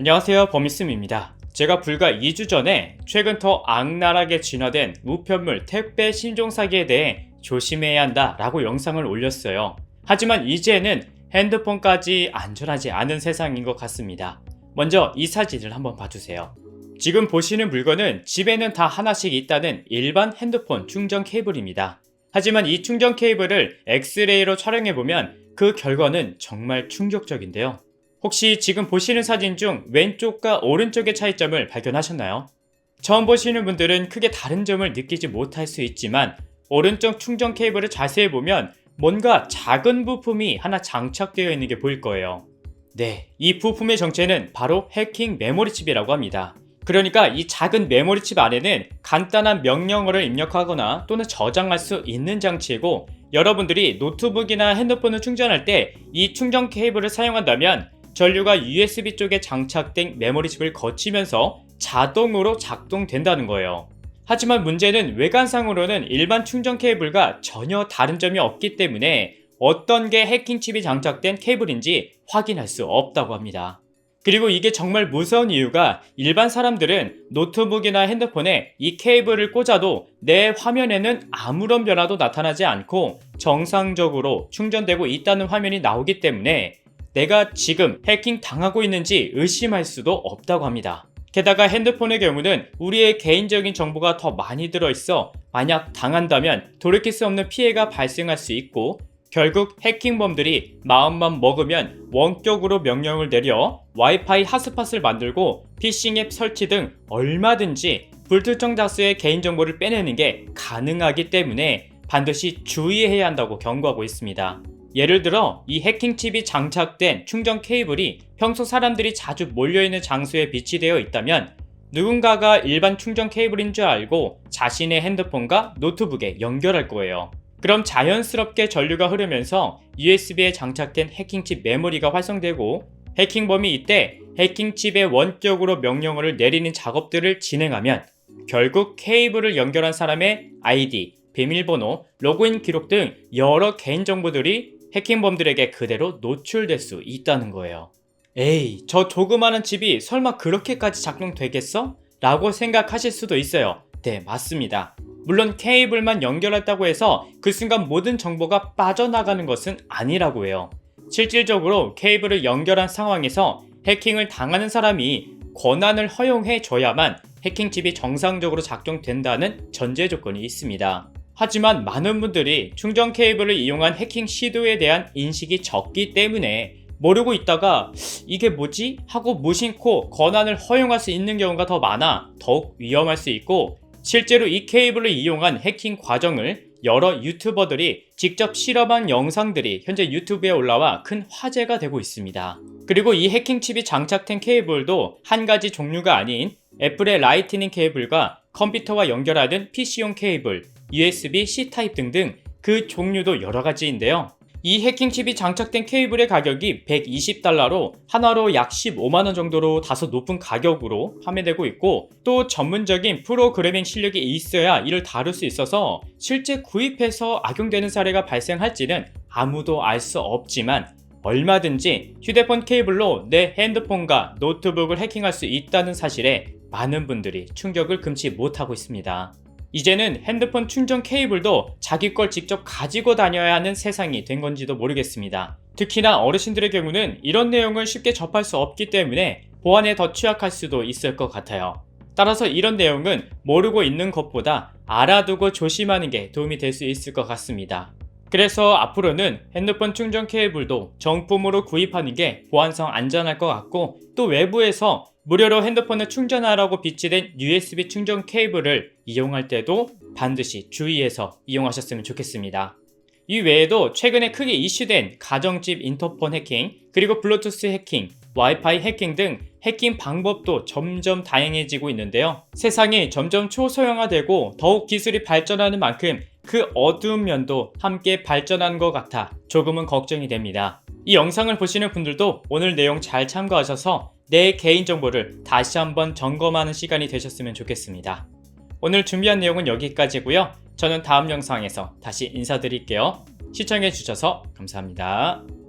안녕하세요 범이스입니다. 제가 불과 2주 전에 최근 더 악랄하게 진화된 우편물 택배 신종 사기에 대해 조심해야 한다 라고 영상을 올렸어요. 하지만 이제는 핸드폰까지 안전하지 않은 세상인 것 같습니다. 먼저 이 사진을 한번 봐주세요. 지금 보시는 물건은 집에는 다 하나씩 있다는 일반 핸드폰 충전 케이블입니다. 하지만 이 충전 케이블을 엑스레이로 촬영해보면 그 결과는 정말 충격적인데요. 혹시 지금 보시는 사진 중 왼쪽과 오른쪽의 차이점을 발견하셨나요? 처음 보시는 분들은 크게 다른 점을 느끼지 못할 수 있지만 오른쪽 충전 케이블을 자세히 보면 뭔가 작은 부품이 하나 장착되어 있는 게 보일 거예요. 네, 이 부품의 정체는 바로 해킹 메모리 칩이라고 합니다. 그러니까 이 작은 메모리 칩 안에는 간단한 명령어를 입력하거나 또는 저장할 수 있는 장치이고 여러분들이 노트북이나 핸드폰을 충전할 때 이 충전 케이블을 사용한다면 전류가 USB 쪽에 장착된 메모리 칩을 거치면서 자동으로 작동된다는 거예요. 하지만 문제는 외관상으로는 일반 충전 케이블과 전혀 다른 점이 없기 때문에 어떤 게 해킹 칩이 장착된 케이블인지 확인할 수 없다고 합니다. 그리고 이게 정말 무서운 이유가 일반 사람들은 노트북이나 핸드폰에 이 케이블을 꽂아도 내 화면에는 아무런 변화도 나타나지 않고 정상적으로 충전되고 있다는 화면이 나오기 때문에 내가 지금 해킹 당하고 있는지 의심할 수도 없다고 합니다. 게다가 핸드폰의 경우는 우리의 개인적인 정보가 더 많이 들어있어 만약 당한다면 돌이킬 수 없는 피해가 발생할 수 있고 결국 해킹범들이 마음만 먹으면 원격으로 명령을 내려 와이파이 핫스팟을 만들고 피싱 앱 설치 등 얼마든지 불특정 다수의 개인정보를 빼내는 게 가능하기 때문에 반드시 주의해야 한다고 경고하고 있습니다. 예를 들어 이 해킹 칩이 장착된 충전 케이블이 평소 사람들이 자주 몰려있는 장소에 비치되어 있다면 누군가가 일반 충전 케이블인 줄 알고 자신의 핸드폰과 노트북에 연결할 거예요. 그럼 자연스럽게 전류가 흐르면서 USB에 장착된 해킹칩 메모리가 활성되고 해킹범이 이때 해킹칩에 원격으로 명령어를 내리는 작업들을 진행하면 결국 케이블을 연결한 사람의 아이디, 비밀번호, 로그인 기록 등 여러 개인정보들이 해킹범들에게 그대로 노출될 수 있다는 거예요. 에이, 저 조그마한 칩이 설마 그렇게까지 작동되겠어? 라고 생각하실 수도 있어요. 네, 맞습니다. 물론 케이블만 연결했다고 해서 그 순간 모든 정보가 빠져나가는 것은 아니라고 해요. 실질적으로 케이블을 연결한 상황에서 해킹을 당하는 사람이 권한을 허용해 줘야만 해킹칩이 정상적으로 작동된다는 전제 조건이 있습니다. 하지만 많은 분들이 충전 케이블을 이용한 해킹 시도에 대한 인식이 적기 때문에 모르고 있다가 이게 뭐지? 하고 무심코 권한을 허용할 수 있는 경우가 더 많아 더욱 위험할 수 있고 실제로 이 케이블을 이용한 해킹 과정을 여러 유튜버들이 직접 실험한 영상들이 현재 유튜브에 올라와 큰 화제가 되고 있습니다. 그리고 이 해킹 칩이 장착된 케이블도 한 가지 종류가 아닌 애플의 라이트닝 케이블과 컴퓨터와 연결하는 PC용 케이블, USB-C 타입 등등 그 종류도 여러 가지인데요. 이 해킹칩이 장착된 케이블의 가격이 120달러로 하나로 약 15만원 정도로 다소 높은 가격으로 판매되고 있고 또 전문적인 프로그래밍 실력이 있어야 이를 다룰 수 있어서 실제 구입해서 악용되는 사례가 발생할지는 아무도 알 수 없지만 얼마든지 휴대폰 케이블로 내 핸드폰과 노트북을 해킹할 수 있다는 사실에 많은 분들이 충격을 금치 못하고 있습니다. 이제는 핸드폰 충전 케이블도 자기 걸 직접 가지고 다녀야 하는 세상이 된 건지도 모르겠습니다. 특히나 어르신들의 경우는 이런 내용을 쉽게 접할 수 없기 때문에 보안에 더 취약할 수도 있을 것 같아요. 따라서 이런 내용은 모르고 있는 것보다 알아두고 조심하는 게 도움이 될 수 있을 것 같습니다. 그래서 앞으로는 핸드폰 충전 케이블도 정품으로 구입하는 게 보안성 안전할 것 같고 또 외부에서 무료로 핸드폰을 충전하라고 비치된 USB 충전 케이블을 이용할 때도 반드시 주의해서 이용하셨으면 좋겠습니다. 이 외에도 최근에 크게 이슈된 가정집 인터폰 해킹, 그리고 블루투스 해킹, 와이파이 해킹 등 해킹 방법도 점점 다양해지고 있는데요. 세상이 점점 초소형화되고 더욱 기술이 발전하는 만큼 그 어두운 면도 함께 발전한 것 같아 조금은 걱정이 됩니다. 이 영상을 보시는 분들도 오늘 내용 잘 참고하셔서 내 개인정보를 다시 한번 점검하는 시간이 되셨으면 좋겠습니다. 오늘 준비한 내용은 여기까지고요. 저는 다음 영상에서 다시 인사드릴게요. 시청해주셔서 감사합니다.